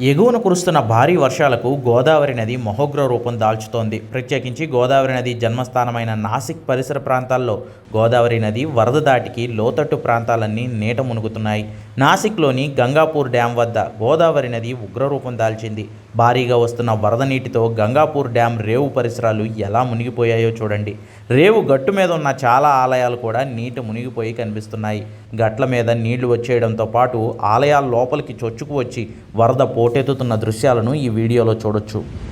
ఎగువన కురుస్తున్న భారీ వర్షాలకు గోదావరి నది మహోగ్ర రూపం దాల్చుతోంది. ప్రత్యేకించి గోదావరి నది జన్మస్థానమైన నాసిక్ పరిసర ప్రాంతాల్లో గోదావరి నది వరద దాటికి లోతట్టు ప్రాంతాలన్నీ నీట మునుగుతున్నాయి. నాసిక్లోని గంగాపూర్ డ్యాం వద్ద గోదావరి నది ఉగ్రరూపం దాల్చింది. భారీగా వస్తున్న వరద నీటితో గంగాపూర్ డ్యాం రేవు పరిసరాలు ఎలా మునిగిపోయాయో చూడండి. రేవు గట్టు మీద ఉన్న చాలా ఆలయాలు కూడా నీట మునిగిపోయి కనిపిస్తున్నాయి. గట్ల మీద నీళ్ళు వచ్చేయడంతో పాటు ఆలయాల లోపలికి చొచ్చుకు వచ్చి వరద పోటెత్తుతున్న దృశ్యాలను ఈ వీడియోలో చూడొచ్చు.